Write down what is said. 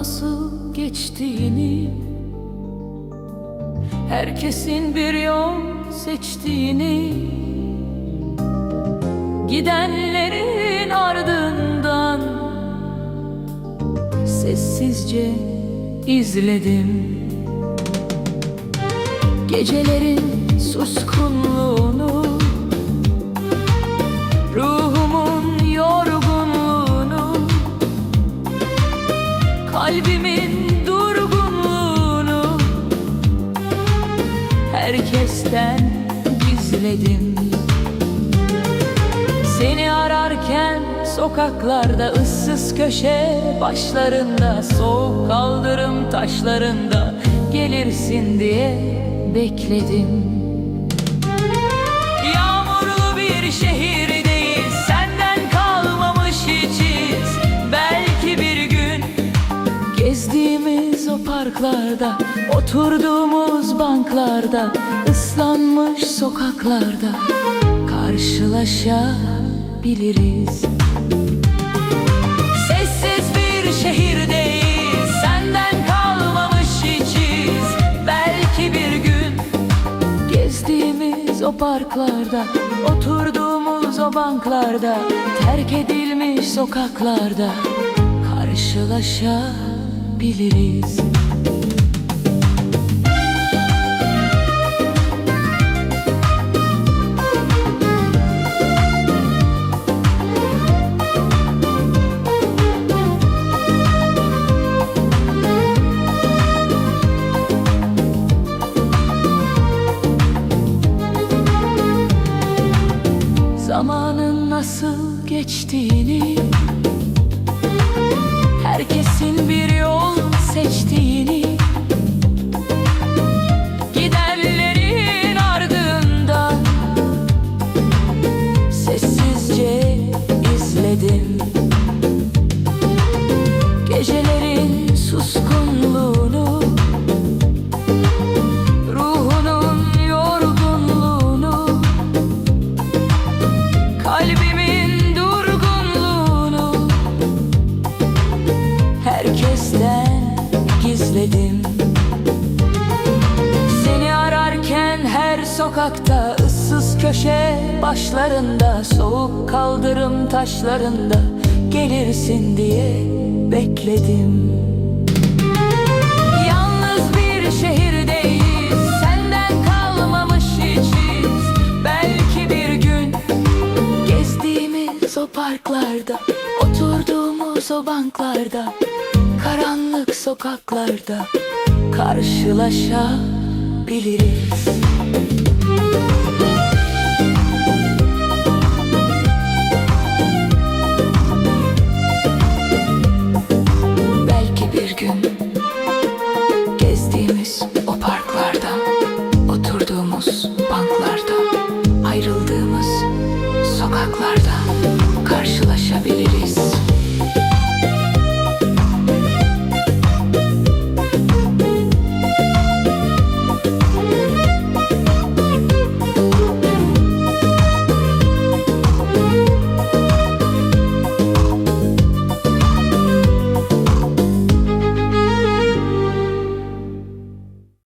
nasıl geçtiğini Herkesin bir yol seçtiğini Gidenlerin ardından Sessizce izledim. Gecelerin suskunluğunu Kalbimin durgunluğunu Herkesten gizledim. Seni ararken sokaklarda ıssız köşe başlarında Soğuk kaldırım taşlarında gelirsin diye bekledim o parklarda Oturduğumuz banklarda ıslanmış sokaklarda Karşılaşabiliriz. Sessiz bir şehirdeyiz Senden kalmamış hiç iz Belki bir gün Gezdiğimiz o parklarda Oturduğumuz o banklarda Terk edilmiş sokaklarda Karşılaşabiliriz. Zamanın nasıl geçtiğini gizledim Seni ararken her sokakta ıssız köşe başlarında Soğuk kaldırım taşlarında gelirsin diye bekledim. Yalnız bir şehirdeyiz Senden kalmamış hiç Belki bir gün Gezdiğimiz o parklarda Oturduğumuz o banklarda Karanlık sokaklarda karşılaşabiliriz. Belki bir gün gezdiğimiz o parklarda oturduğumuz